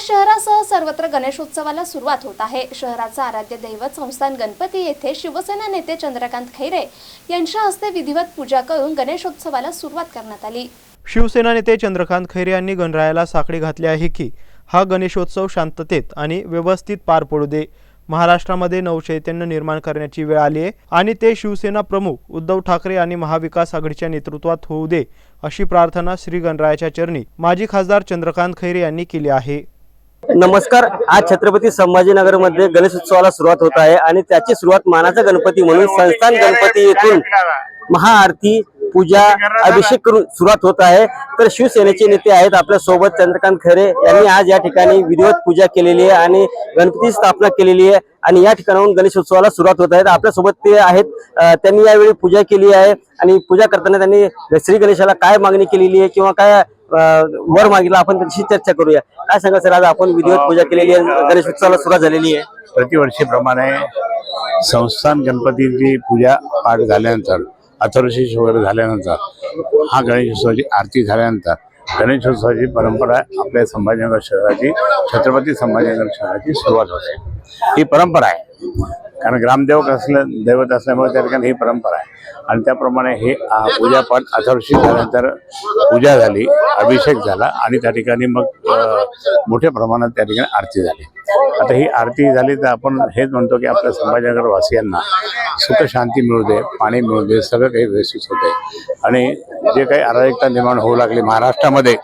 आज शहरासह सर्वत्र गणेशोत्सवाला सुरुवात होत आहे. शहराचा आराध्य दैवत संस्थान गणपती येथे शिवसेना नेते चंद्रकांत खैरे यांच्या हस्ते विधिवत पूजा करून गणेशोत्सवाला सुरुवात करण्यात आली. शिवसेना नेते चंद्रकांत खैरे यांनी गणरायाला साखळी घातली आहे की हा गणेशोत्सव शांततेत आणि व्यवस्थित पार पडू दे. महाराष्ट्रामध्ये नवचैतन्य निर्माण करण्याची वेळ आली आहे आणि ते शिवसेना प्रमुख उद्धव ठाकरे आणि महाविकास आघाडीच्या नेतृत्वात होऊ दे अशी प्रार्थना श्री गणरायाच्या चरणी माजी खासदार चंद्रकांत खैरे यांनी केली आहे. नमस्कार आज छत्रपती संभाजीनगरमध्ये गणेशोत्सवाला सुरुवात होत आहे आणि त्याची सुरुवात मानाचा गणपती म्हणून संस्थान गणपती येथून महाआरती पूजा अभिषेक करून सुरुवात होत आहे. तर शिवसेनेचे नेते आहेत आपल्यासोबत चंद्रकांत खरे यांनी आज या ठिकाणी विधिवत पूजा केलेली आहे आणि गणपती स्थापना केलेली आहे आणि या ठिकाणाहून गणेशोत्सवाला सुरुवात होत आहे. आपल्यासोबत ते आहेत. त्यांनी यावेळी पूजा केली आहे आणि पूजा करताना त्यांनी श्री गणेशाला काय मागणी केलेली आहे किंवा काय वर मागितलं आपण त्याची चर्चा करूया. काय सांगा सर आज आपण विधिवत पूजा केलेली आहे गणेशोत्सवाला सुरुवात झालेली आहे. प्रतिवर्षीप्रमाणे संस्थान गणपतीची पूजा पाठ झाल्यानंतर अथर्वशीष वगैरे झाल्यानंतर हा गणेशोत्सवाची आरती झाल्यानंतर गणेशोत्सवाची परंपरा आपल्या संभाजीनगर शहराची छत्रपती संभाजीनगर शहराची सुरुवात होते. ही परंपरा आहे. कारण ग्रामदेवक असलं दैवत असल्यामुळे त्या ठिकाणी ही परंपरा आहे. आणि त्याप्रमाणे हे आ, पूजापाठ अथर्षी झाल्यानंतर पूजा झाली अभिषेक झाला आणि त्या ठिकाणी मग मोठ्या प्रमाणात त्या ठिकाणी आरती झाली. आता ही आरती झाली तर आपण हेच म्हणतो की आपल्या संभाजीनगर वासियांना सुख शांती मिळू दे पाणी मिळू दे सगळं काही व्यवस्थित होते आणि जे काही अराजकता निर्माण होऊ लागली महाराष्ट्रामध्ये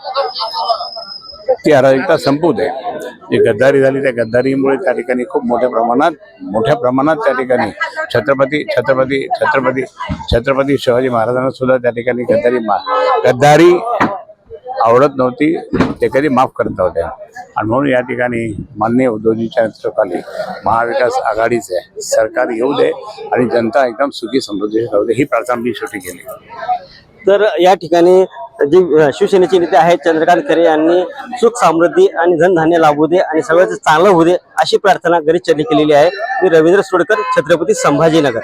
ती अराजकता संपू दे. जी गद्दारी झाली त्या गद्दारीमुळे त्या ठिकाणी खूप मोठ्या प्रमाणात मोठ्या प्रमाणात त्या ठिकाणी छत्रपती छत्रपती छत्रपती छत्रपती शिवाजी महाराजांना सुद्धा त्या ठिकाणी गद्दारी मा गद्दारी आवडत नव्हती. ते कधी माफ करत नव्हत्या आणि म्हणून या ठिकाणी माननीय उद्धवजीच्या नेतृत्वाखाली महाविकास आघाडीचे सरकार येऊ दे आणि जनता एकदम सुखी समृद्धी राहू दे ही प्रार्थना मी शेवटी केली. तर या ठिकाणी जे शिवसेनेचे नेते आहेत चंद्रकांत खरे यांनी सुख समृद्धी आणि धनधान्य लाभू दे आणि सगळ्याच चांगलं होऊ दे अशी प्रार्थना घरी चरणी केलेली आहे. मी रवींद्र सोडकर छत्रपती संभाजीनगर.